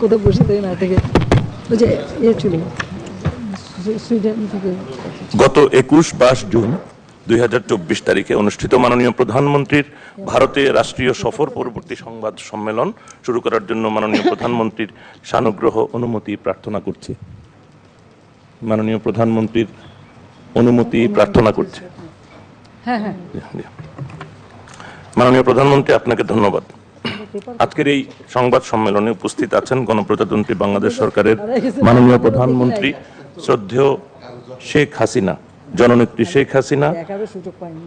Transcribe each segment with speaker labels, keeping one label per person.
Speaker 1: কোথাও বসে থেকে না থেকে ওই যে ইয়ে ছিল সুইডেন থেকে।
Speaker 2: গত একুশ বাইশ জুন দুই হাজার চব্বিশ তারিখে অনুষ্ঠিত মাননীয় প্রধানমন্ত্রীর ভারতে রাষ্ট্রীয় সফর পরবর্তী সংবাদ সম্মেলন শুরু করার জন্য মাননীয় প্রধানমন্ত্রীর সানুগ্রহ অনুমতি প্রার্থনা করছি। মাননীয় প্রধানমন্ত্রীর অনুমতি প্রার্থনা করছে।
Speaker 1: হ্যাঁ হ্যাঁ।
Speaker 2: মাননীয় প্রধানমন্ত্রী আপনাকে ধন্যবাদ। আজকের এই সংবাদ সম্মেলনে উপস্থিত আছেন গণপ্রজাতন্ত্রী বাংলাদেশ সরকারের মাননীয় প্রধানমন্ত্রী শ্রদ্ধেয় শেখ হাসিনা, জননেত্রী শেখ হাসিনা,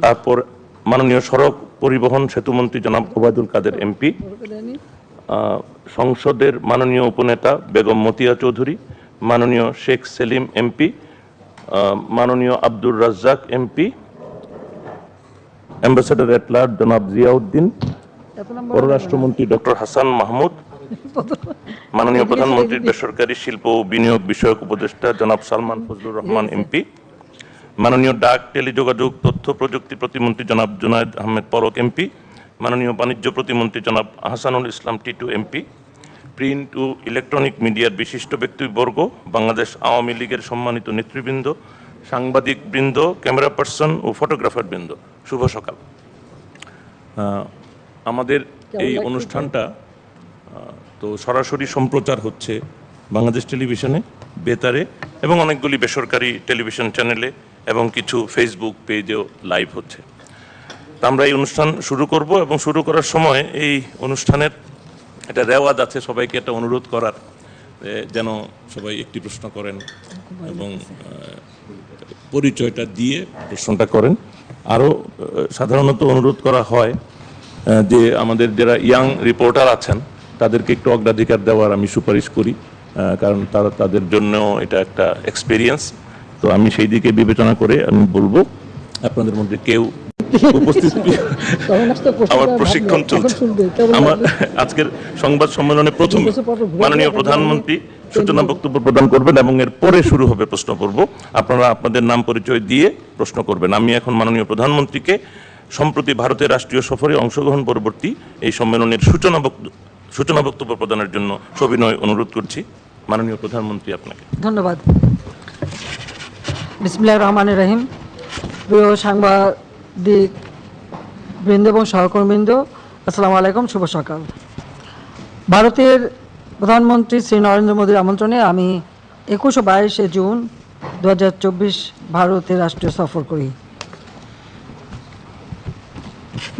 Speaker 2: তারপর মাননীয় সড়ক পরিবহন সেতুমন্ত্রী জনাব ওবায়দুল কাদের এমপি সংসদের মাননীয় উপনেতা বেগম মতিয়া চৌধুরী, মাননীয় শেখ সেলিম এমপি মাননীয় Abdur Razzak MP, ambassador at large জনাব জিয়াউদ্দিন পররাষ্ট্রমন্ত্রী ডক্টর হাসান মাহমুদ মাননীয় প্রধানমন্ত্রীর বেসরকারি শিল্প ও বিনিয়োগ বিষয়ক উপদেষ্টা জনাব সালমান ফজলুর রহমান এমপি মাননীয় ডাক টেলিযোগাযোগ তথ্য প্রযুক্তি প্রতিমন্ত্রী জনাব জুনায়দ আহমেদ পরক এমপি মাননীয় বাণিজ্য প্রতিমন্ত্রী জনাব আহসানুল ইসলাম টিটু এমপি প্রিন্ট ও ইলেকট্রনিক মিডিয়ার বিশিষ্ট ব্যক্তিবর্গ বাংলাদেশ আওয়ামী লীগের সম্মানিত নেতৃবৃন্দ সাংবাদিক বৃন্দ ক্যামেরা পার্সন ও ফটোগ্রাফার বৃন্দ। শুভ সকাল। আমাদের এই অনুষ্ঠানটা তো সরাসরি সম্প্রচার হচ্ছে বাংলাদেশ টেলিভিশনে বেতারে এবং অনেকগুলি বেসরকারি টেলিভিশন চ্যানেলে এবং কিছু ফেসবুক পেজেও লাইভ হচ্ছে। তা আমরা এই অনুষ্ঠান শুরু করব এবং শুরু করার সময় এই অনুষ্ঠানের একটা রেওয়াজ আছে সবাইকে একটা অনুরোধ করার যেন সবাই একটি প্রশ্ন করেন এবং পরিচয়টা দিয়ে প্রশ্নটা করেন। আরও সাধারণত অনুরোধ করা হয় যে আমাদের যারা ইয়াং রিপোর্টার আছেন তাদেরকে একটু অগ্রাধিকার দেওয়ার আমি সুপারিশ করি কারণ তারা তাদের জন্য এটা একটা এক্সপিরিয়েন্স তো আমি সেই দিকে বিবেচনা করে আমি বলব আপনাদের মধ্যে কেউ উপস্থিত আমার প্রশিক্ষণ চলছে। আমার আজকের সংবাদ সম্মেলনে প্রথমে মাননীয় প্রধানমন্ত্রী সূচনা বক্তব্য প্রদান করবেন এবং এর পরে শুরু হবে প্রশ্ন পর্ব। আপনারা আপনাদের নাম পরিচয় দিয়ে প্রশ্ন করবেন। আমি এখন মাননীয় প্রধানমন্ত্রীকে সম্প্রতি ভারতের রাষ্ট্রীয় সফরে অংশগ্রহণ পরবর্তী এই সম্মেলনের সূচনা সূচনা বক্তব্য প্রদানের জন্য সবিনয় অনুরোধ করছি। মাননীয় প্রধানমন্ত্রী আপনাকে।
Speaker 1: ধন্যবাদ। বিসমিল্লাহ রহমান রহিম। প্রিয় সাংবাদিক বৃন্দ এবং সহকর্মীবৃন্দ, আসসালামু আলাইকুম, শুভ সকাল। ভারতের প্রধানমন্ত্রী শ্রী নরেন্দ্র মোদীর আমন্ত্রণে আমি একুশ বাইশে জুন দু হাজার চব্বিশ ভারতের রাষ্ট্রীয় সফর করি।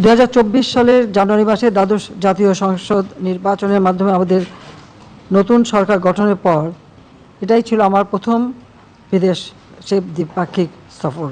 Speaker 1: দু হাজার চব্বিশ সালের জানুয়ারি মাসে দ্বাদশ জাতীয় সংসদ নির্বাচনের মাধ্যমে আমাদের নতুন সরকার গঠনের পর, এটাই ছিল আমার প্রথম বিদেশ সে দ্বিপাক্ষিক সফর।